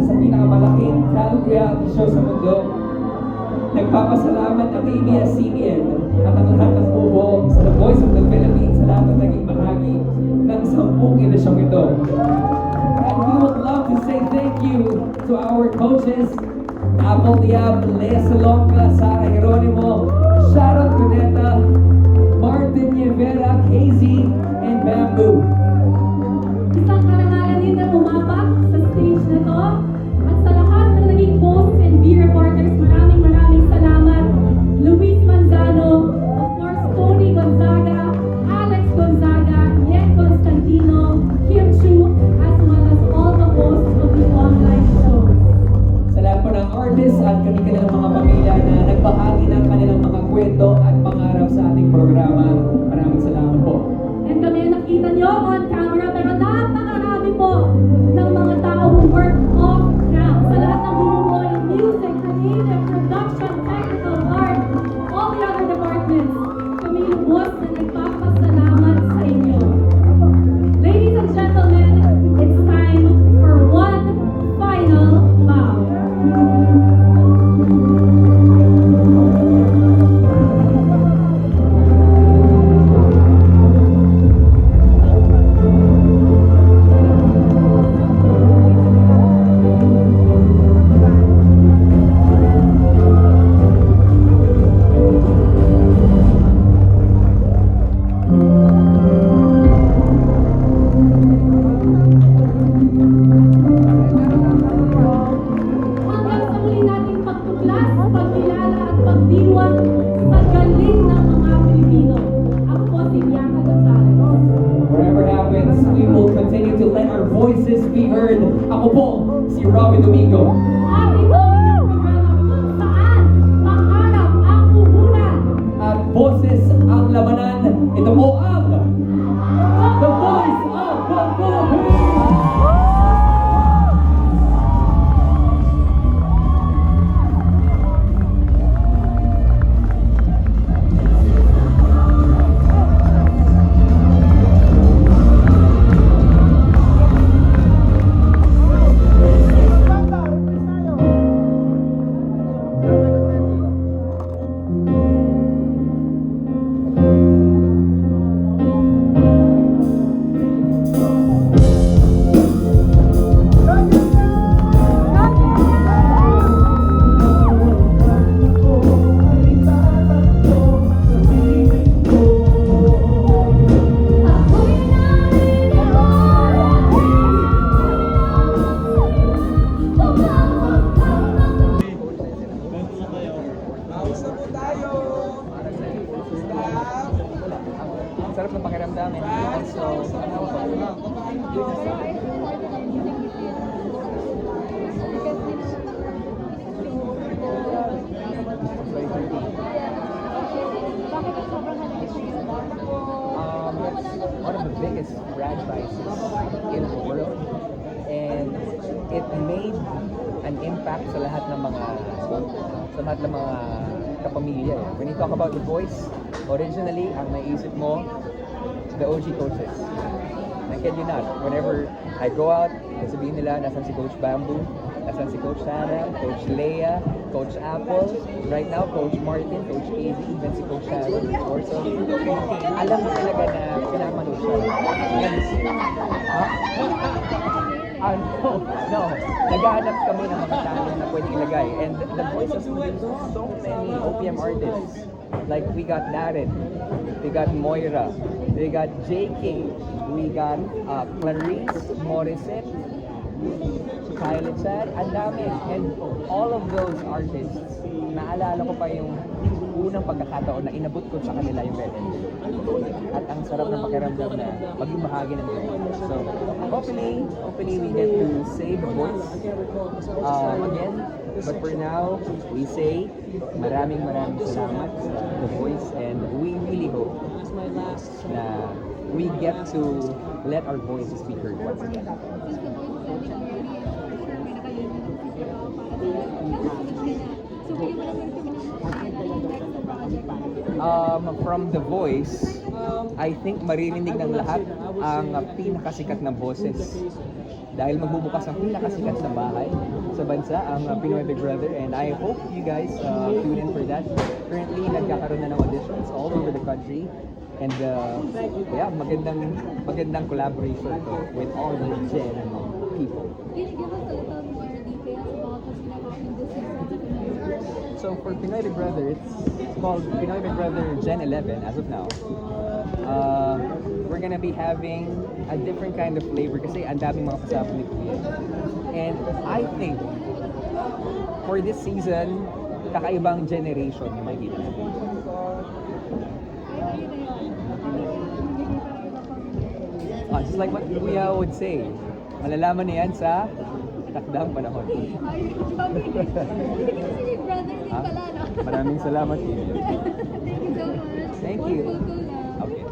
isa sa pinakamalaking talent reality show sa mundo, nagpapasalamat ang ABS-CBN at ang lahat ng bubo sa The Voice of the Philippines sa lahat ng naging bahagi ng sampung edisyong ito. And we would love to say thank you to our coaches, Apple Diab, Lea Salonga, Sara Geronimo, Sharon Cuneta, Martin Rivera, Casey, and Bamboo. Isang karangalan din na umapak sa stage na to. Programa. Maraming salamat po. And kami ang nakita nyo on camera, pero napakarami po ng mga tao who work off cam. Sa lahat ng bumubuo ng music, creative, production, technical, art, all the other departments. Kami lubos na nagpapasalamat be heard. Ako po, si Robin Domingo. At boses ang labanan. Ito po ang pakiramdam and also um, it's one of the biggest franchises in the world and it made an impact sa lahat ng mga sa lahat ng mga kapamilya. eh. When you talk about The Voice, originally, ang naisip mo, the OG coaches. I kid you not, whenever I go out, sabihin nila, nasan si Coach Bamboo, nasan si Coach Sarah, Coach Leia, Coach Apple, right now, Coach Martin, Coach AV, even si Coach Sharon, of course. So, alam mo talaga na pinapanood siya. And, ha? Ah, no, no. Naghahanap kami ng mga talent na pwede ilagay. And the voice has produced so many OPM artists. Like, we got Darren, we got Moira, we got JK, we got uh, Clarice Morissette, Kylie Chan, ang dami. And all of those artists, naalala ko pa yung unang pagkakataon na inabot ko sa kanila yung Angel. At ang sarap ng pakiramdam na maging bahagi ng ganun. So, hopefully, hopefully we get to save voice um, again. But for now, we say maraming maraming salamat sa The Voice and we really hope na we get to let our voices be heard once again. Um, from The Voice, I think maririnig ng lahat ang pinakasikat na boses. Dahil magbubukas ang pinakasikat na bahay sa bansa, ang Pinoy Big Brother. And I hope you guys uh, tune in for that. Currently, nagkakaroon na ng auditions all over the country. And uh, yeah, magandang magandang collaboration with all the Gen people. Can you give us a little more details about what's gonna happen this season? So for Pinoy Big Brother, it's called Pinoy Big Brother Gen 11 as of now. Uh, we're gonna be having a different kind of flavor kasi ang daming mga kasama ni Kuya. And I think for this season, kakaibang generation yung makikita natin. Ah, just like what Kuya would say, malalaman niya yan sa takdang panahon. Brother din Ah, pala, no? Maraming salamat, Kuya. Thank you so much. Thank you. Okay.